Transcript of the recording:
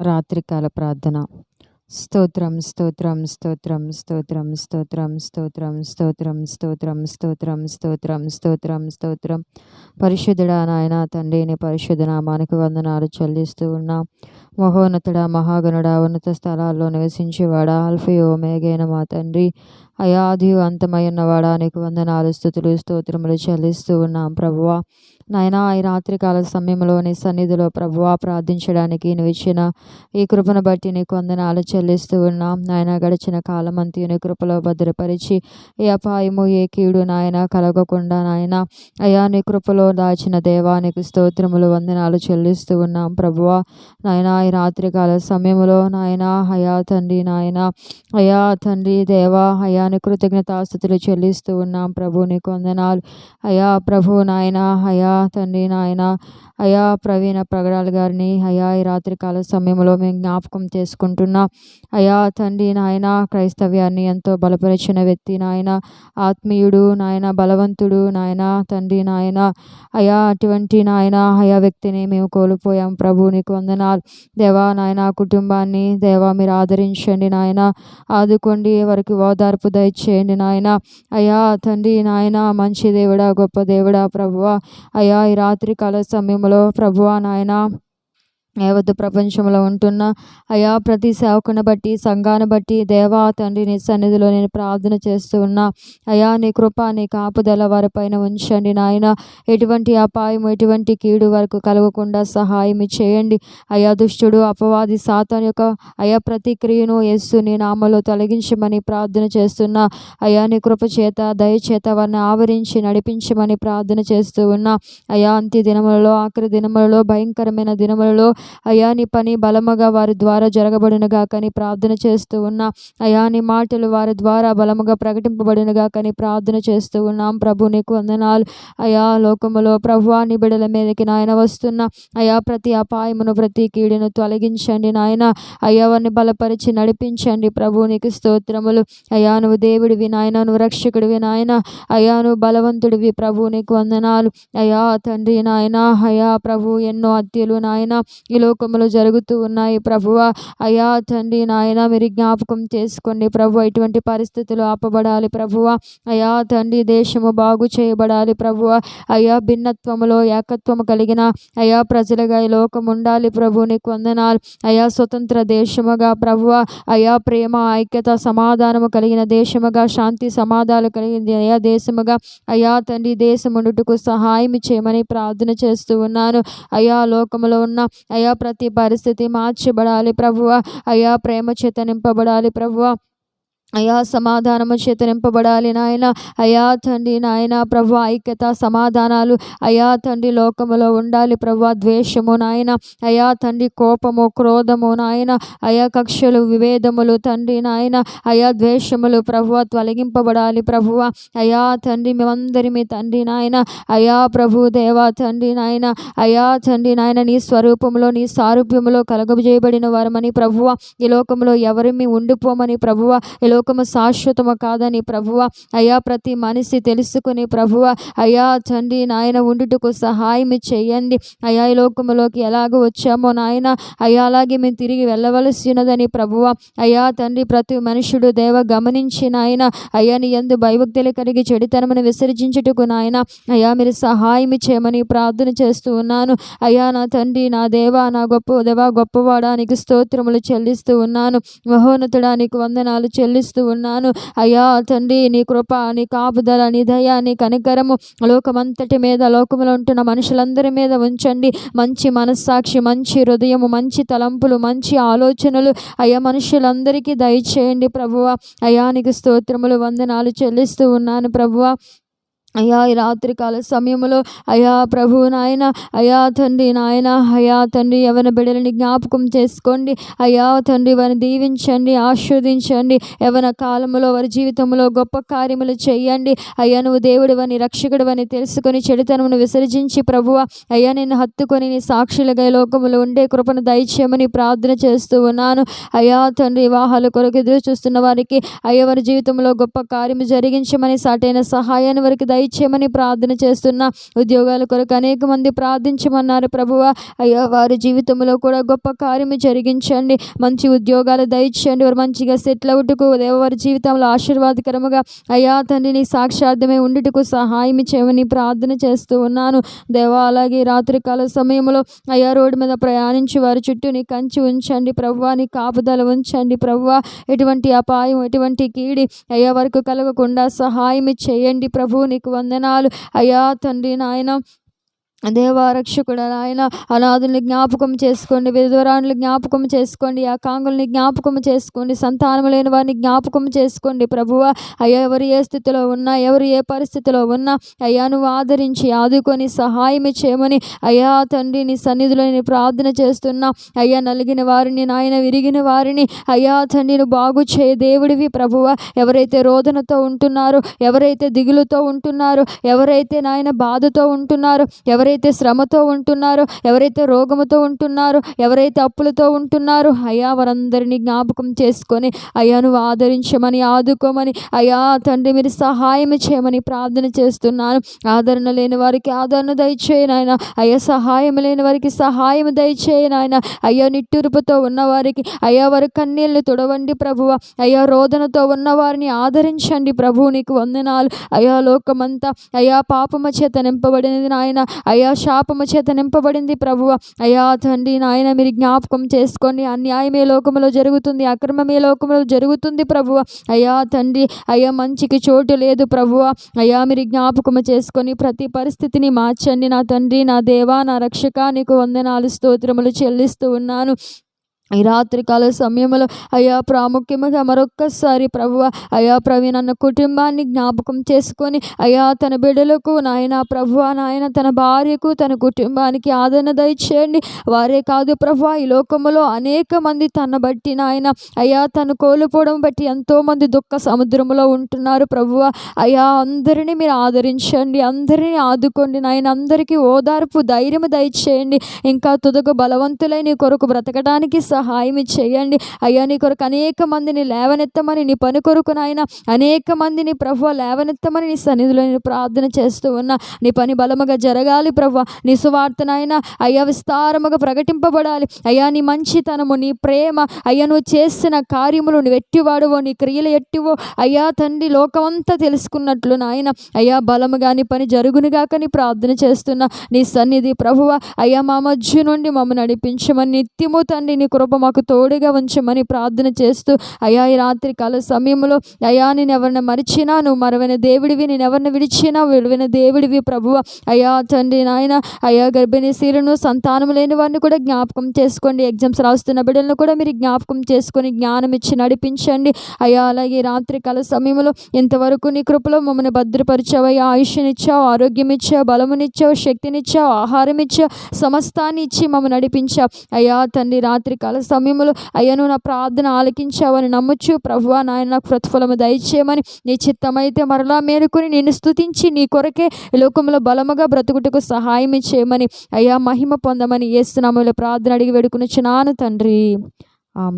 రాత్రికాల ప్రార్థన స్తోత్రం స్తోత్రం స్తోత్రం స్తోత్రం స్తోత్రం స్తోత్రం స్తోత్రం స్తోత్రం స్తోత్రం స్తోత్రం స్తోత్రం స్తోత్రం పరిశుద్ధుడా నాయన తండ్రిని పరిశుద్ధ నామానికి వందనాలు చెల్లిస్తూ ఉన్నా మహోన్నతుడ మహాగణుడ ఉన్నత స్థలాల్లో నివసించేవాడా అల్ఫయో మేఘైన మా తండ్రి. అయాది అంతమయ్యున్నవాడా నీకు వందనాలు స్థుతులు స్తోత్రములు చెల్లిస్తూ ఉన్నాం ప్రభువా. నాయన ఈ రాత్రికాల సమయంలో నీ సన్నిధిలో ప్రభువా ప్రార్థించడానికి నువ్వు ఇచ్చిన ఈ కృపను బట్టి నీకు వందనాలు చెల్లిస్తూ ఉన్నాం. నాయన గడిచిన కాలం అంతా నీ కృపలో భద్రపరిచి ఏ అపాయము ఏ కీడు నాయన కలగకుండా నాయన అయా నీ కృపలో దాచిన దేవా నీకు స్తోత్రములు వందనాలు చెల్లిస్తూ ఉన్నాం ప్రభువా. నాయన ఈ రాత్రికాల సమయంలో నాయన హయా తండ్రి నాయన అయా తండ్రి దేవా హయాని కృతజ్ఞతాస్థుతులు చెల్లిస్తూ ఉన్నాం ప్రభు నీకు వందనాలు. అయా ప్రభు నాయన హయా తండ్రి నాయన అయా ప్రవీణ ప్రగడాల గారిని అయా ఈ రాత్రికాల సమయంలో మేము జ్ఞాపకం చేసుకుంటున్నా. అయా తండ్రి నాయన క్రైస్తవ్యాన్ని ఎంతో బలపరిచిన వ్యక్తి నాయన ఆత్మీయుడు నాయన బలవంతుడు నాయన తండ్రి నాయన అయా అటువంటి నాయన అయా వ్యక్తిని మేము కోల్పోయాం ప్రభు నీకు వందనాలు. దేవా నాయన కుటుంబాన్ని దేవా మీరు ఆదరించండి నాయన. ఆదుకోండి వారికి ఓదార్పు దయచేయండి నాయన. అయ్యా తండ్రి నాయన మంచి దేవుడా గొప్ప దేవుడా ప్రభువ. అయ్యా ఈ రాత్రి కాల సమయంలో ప్రభువా నాయన యావత్ ప్రపంచంలో ఉంటున్న అయా ప్రతి సేవకుని బట్టి సంఘాన్ని బట్టి దేవా తండ్రి నీ సన్నిధిలో నేను ప్రార్థన చేస్తూ ఉన్నా. అయా నీ కృప నీ కాపుదల వారిపైన ఉంచండి నాయన. ఎటువంటి అపాయం ఎటువంటి కీడు వరకు కలగకుండా సహాయం చేయండి. అయా దుష్టుడు అపవాది సాతాన్ యొక్క అయా ప్రతిక్రియను ఎస్సు నీ నామలో తొలగించమని ప్రార్థన చేస్తున్నా. అయా నీ కృప చేత దయచేత వారిని ఆవరించి నడిపించమని ప్రార్థన చేస్తూ ఉన్నా. అయా అంత్య దినములలో ఆఖరి దినములలో భయంకరమైన దినములలో అయా నీ పని బలముగా వారి ద్వారా జరగబడినగా కానీ ప్రార్థన చేస్తూ ఉన్నా. అయా నీ మాటలు వారి ద్వారా బలముగా ప్రకటింపబడినగా కానీ ప్రార్థన చేస్తూ ఉన్నాం. ప్రభు నీకు వందనాలు. అయా లోకములో ప్రభువా నీ బిడల మీదకి నాయన వస్తున్న. అయా ప్రతి అపాయమును ప్రతి కీడును తొలగించండి నాయన. అయ్యా వారిని బలపరిచి నడిపించండి ప్రభు నీకు స్తోత్రములు. అయా నువ్వు దేవుడివి నాయన నువ్వు రక్షకుడివి నాయన. అయా నువ్వు బలవంతుడివి ప్రభు నీకు వందనాలు. అయా తండ్రి నాయన. అయా ప్రభు ఎన్నో హత్యలు నాయన. ఈ లోకంలో జరుగుతూ ఉన్నాయి. ప్రభువ అయా తండ్రి నాయన మీరు జ్ఞాపకం చేసుకోండి. ప్రభు ఇటువంటి పరిస్థితులు ఆపబడాలి. ప్రభువ అయా తండ్రి దేశము బాగు చేయబడాలి. ప్రభువ అయా భిన్నత్వములో ఏకత్వము కలిగిన అయా ప్రజలుగా ఈ లోకం ఉండాలి. ప్రభు నీకు వందనాలు. అయా స్వతంత్ర దేశముగా ప్రభువ అయా ప్రేమ ఐక్యత సమాధానము కలిగిన దేశముగా శాంతి సమాధానాలు కలిగిన అయా దేశముగా. అయా తండ్రి దేశముండుటకు సహాయం చేయమని ప్రార్థన చేస్తూ ఉన్నాను. అయా లోకములో ఉన్న అయా అయా ప్రతి పరిస్థితి మార్చబడాలి ప్రభువ. అయా ప్రేమ చేత నింపబడాలి ప్రభువ. అయా సమాధానము చేత నింపబడాలి నాయన. అయా తండ్రి నాయన ప్రభు ఐక్యత సమాధానాలు. అయా తండ్రి లోకములో ఉండాలి ప్రభు ద్వేషము నాయన. అయా తండ్రి కోపము క్రోధము నాయన. అయా కక్షలు వివేదములు తండ్రి నాయన. అయా ద్వేషములు ప్రభు తొలగింపబడాలి ప్రభువ అయా తండ్రి మేమందరి మీ తండ్రి నాయన. అయా ప్రభు దేవా తండ్రి నాయన. అయా తండ్రి నాయన నీ స్వరూపంలో నీ సారూప్యములో కలగజేయబడిన వారమని ప్రభువ ఈ లోకంలో ఎవరిమి ఉండిపోమని ప్రభువ ఈ లోకము శాశ్వతము కాదని ప్రభువ అయ్యా ప్రతి మనిషి తెలుసుకుని ప్రభువ అయ్యా తండ్రి నాయన ఉండుటకు సహాయం చేయండి. అయ్యా ఈ లోకములోకి ఎలాగ వచ్చామో నాయన అయ్యా అలాగే మేము తిరిగి వెళ్ళవలసి ఉన్నదని ప్రభువ అయ్యా తండ్రి ప్రతి మనుషుడు దేవ గమనించి నాయన అయ్యా నీ ఎందు భయభక్తులు కలిగి చెడితనమును విసర్జించుటకు నాయన అయ్యా మీరు సహాయం చేయమని ప్రార్థన చేస్తూ ఉన్నాను. అయ్యా నా తండ్రి నా దేవా నా గొప్ప దేవా గొప్పవాడానికి స్తోత్రములు చెల్లిస్తూ ఉన్నాను. మహోన్నతుడానికి వందనాలు చెల్లిస్తూ ప్రార్థిస్తూ ఉన్నాను. అయ్యా తండ్రి నీ కృప నీ కాపుదల నీ దయ నీ కనికరము లోకమంతటి మీద లోకంలో ఉంటున్న మనుషులందరి మీద ఉంచండి. మంచి మనస్సాక్షి మంచి హృదయము మంచి తలంపులు మంచి ఆలోచనలు అయ్యా మనుషులందరికీ దయచేయండి ప్రభువ. అయానికి స్తోత్రములు వందనాలు చెల్లిస్తూ ఉన్నాను ప్రభువ. అయ్యా ఈ రాత్రికాల సమయంలో అయా ప్రభు నాయన అయా తండ్రి నాయన అయా తండ్రి ఎవరి బిడ్డలని జ్ఞాపకం చేసుకోండి అయా తండ్రి వారిని దీవించండి ఆస్వాదించండి ఎవరి కాలంలో వారి జీవితంలో గొప్ప కార్యములు చేయండి అయ్యా నువ్వు దేవుడు అని రక్షకుడు అని తెలుసుకొని చెడుతనమును విసర్జించి ప్రభువ అయ్యా నేను హత్తుకొని నీ సాక్షులుగా లోకములు ఉండే కృపను దయచేయమని ప్రార్థన చేస్తూ ఉన్నాను అయా తండ్రి వివాహాల కొరకు ఎదురు చూస్తున్న వారికి అయ్యా వారి జీవితంలో గొప్ప కార్యము జరిగించమని సాటైన సహాయాన్ని వారికి దయ దయచేయమని ప్రార్థన చేస్తున్న ఉద్యోగాల కొరకు అనేక మంది ప్రార్థించమన్నారు. ప్రభువ అయ్యా వారి జీవితంలో కూడా గొప్ప కార్యము జరిగించండి. మంచి ఉద్యోగాలు దయచేయండి. వారు మంచిగా సెటిల్ అవుటకు వారి జీవితంలో ఆశీర్వాదకరముగా అయ్యా తండ్రిని సాక్షార్థమే ఉండుటకు సహాయం చేయమని ప్రార్థన చేస్తూ ఉన్నాను. దేవా అలాగే రాత్రికాల సమయంలో అయ్యా రోడ్డు మీద ప్రయాణించి వారి చుట్టూ నీ కంచి ఉంచండి. ప్రభువా నీ కాపుదల ఉంచండి. ప్రభువా ఎటువంటి అపాయం ఎటువంటి కీడి అయ్యా వరకు కలగకుండా సహాయం చేయండి. ప్రభు నీకు వందనాలు. అయ్యా తండ్రి నాయన దేవా రక్షకుడు ఆయన అనాథుల్ని జ్ఞాపకం చేసుకోండి విధవరాణులు జ్ఞాపకం చేసుకోండి ఆ కాంగుల్ని జ్ఞాపకం చేసుకోండి సంతానం లేని వారిని జ్ఞాపకం చేసుకోండి ప్రభువ. అయ్యా ఎవరు ఏ స్థితిలో ఉన్నా ఎవరు ఏ పరిస్థితిలో ఉన్నా అయ్యా నువ్వు ఆదరించి ఆదుకొని సహాయం చేయమని అయ్యా తండ్రి నీ సన్నిధిలో నేను ప్రార్థన చేస్తున్నా. అయ్యా నలిగిన వారిని నాయన విరిగిన వారిని అయ్యా తండ్రి నువ్వు బాగు చేయ దేవుడివి ప్రభువ. ఎవరైతే రోదనతో ఉంటున్నారో ఎవరైతే దిగులుతో ఉంటున్నారో ఎవరైతే నాయన బాధతో ఉంటున్నారో ఎవరైతే శ్రమతో ఉంటున్నారో ఎవరైతే రోగముతో ఉంటున్నారో ఎవరైతే అప్పులతో ఉంటున్నారో అయ్యా వారందరినీ జ్ఞాపకం చేసుకొని అయ్యా నువ్వు ఆదరించమని ఆదుకోమని అయ్యా తండ్రి మీరు సహాయం చేయమని ప్రార్థన చేస్తున్నాను. ఆదరణ లేని వారికి ఆదరణ దయచేయను ఆయన అయ్యా సహాయం లేని వారికి సహాయం దయచేయను ఆయన అయ్యా నిట్టూర్పుతో ఉన్నవారికి అయ్యా వారి కన్నీళ్ళు తుడవండి ప్రభువ. అయ్యా రోదనతో ఉన్నవారిని ఆదరించండి ప్రభువు నీకు వందనాలు. అయ్యా లోకమంతా అయ్యా పాపమ చేత నింపబడినది నాయన. అయ్యా శాపము చేత నింపబడింది ప్రభువ. అయ్యా తండ్రి నాయన మీరు జ్ఞాపకం చేసుకోండి అన్యాయమే లోకములో జరుగుతుంది అక్రమమే లోకములో జరుగుతుంది ప్రభువ. అయ్యా తండ్రి అయ్యా మంచికి చోటు లేదు ప్రభువ. అయ్యా మీరు జ్ఞాపకము చేసుకొని ప్రతి పరిస్థితిని మార్చండి నా తండ్రి నా దేవా నా రక్షక నీకు వందనాలు స్తోత్రములు చెల్లిస్తూ ఉన్నాను. ఈ రాత్రికాల సమయంలో అయ్యా ప్రాముఖ్యముగా మరొక్కసారి ప్రభువ అయ్యా ప్రవీణ్ అన్న కుటుంబాన్ని జ్ఞాపకం చేసుకొని అయ్యా తన బిడ్డలకు నాయన ప్రభువ నాయన తన భార్యకు తన కుటుంబానికి ఆదరణ దయచేయండి. వారే కాదు ప్రభు ఈ లోకములో అనేక మంది తన బట్టి నాయన అయ్యా తను కోల్పోవడం బట్టి ఎంతోమంది దుఃఖ సముద్రంలో ఉంటున్నారు ప్రభువ. అయ్యా అందరినీ మీరు ఆదరించండి అందరినీ ఆదుకోండి నాయన అందరికీ ఓదార్పు ధైర్యం దయచేయండి. ఇంకా తుదకు బలవంతులై నీ కొరకు బ్రతకడానికి సహాయం చేయండి. అయ్యా నీ కొరకు అనేక మందిని లేవనెత్తమని నీ పని కొరకు నాయన అనేక మందిని ప్రభు లేవనెత్తమని నీ సన్నిధిలో నేను ప్రార్థన చేస్తూ ఉన్నా. నీ పని బలముగా జరగాలి ప్రభు. నీ సువార్త నాయన అయ్యా విస్తారముగా ప్రకటింపబడాలి. అయ్యా నీ మంచితనము నీ ప్రేమ అయ్యా నువ్వు చేసిన కార్యములు నువ్వు ఎట్టివాడువో నీ క్రియలు ఎట్టివో అయ్యా తండ్రి లోకమంతా తెలుసుకున్నట్లు నాయన అయ్యా బలముగా నీ పని జరుగునుగాక నీ ప్రార్థన చేస్తున్నా. నీ సన్నిధి ప్రభువ అయ్యా మా మధ్య నుండి మమ్మల్ని నడిపించమని నిత్యము తండ్రి నీ కృప మాకు తోడుగా ఉంచమని ప్రార్థన చేస్తూ అయ్యా ఈ రాత్రి కాల సమయంలో అయ్యా నేను ఎవరిని మరిచినా నువ్వు మరవైన దేవుడివి నేను ఎవరిని విడిచినా విలువైన దేవుడివి ప్రభువ. అయ్యా తండ్రి నాయన అయ్యా గర్భిణీ స్త్రీలను సంతానం లేని వారిని కూడా జ్ఞాపకం చేసుకోండి. ఎగ్జామ్స్ రాస్తున్న బిడ్డలను కూడా మీరు జ్ఞాపకం చేసుకొని జ్ఞానం ఇచ్చి నడిపించండి. అయ్యా అలాగే రాత్రి కాల సమయంలో ఇంతవరకు నీ కృపలో మమ్మల్ని భద్రపరిచావు. అయ్యా ఆయుష్నిచ్చావు ఆరోగ్యం ఇచ్చావు బలమునిచ్చావు శక్తినిచ్చావు ఆహారం ఇచ్చావు సమస్తాన్ని ఇచ్చి మమ్మల్ని నడిపించావు. అయ్యా తండ్రి రాత్రి కాల సమయంలో అయ్యను నా ప్రార్థన ఆలకించావని నమ్మచ్చు ప్రభువా నాయన నాకు ప్రతిఫలము దయచేయమని నీ చిత్తమైతే మరలా మేలుకొని నేను స్తుతించి నీ కొరకే లోకంలో బలముగా బ్రతుకుటకు సహాయం చేయమని అయ్యా మహిమ పొందమని ఏస్తున్నాములో ప్రార్థన అడిగి వేడుకుని తండ్రి. ఆమె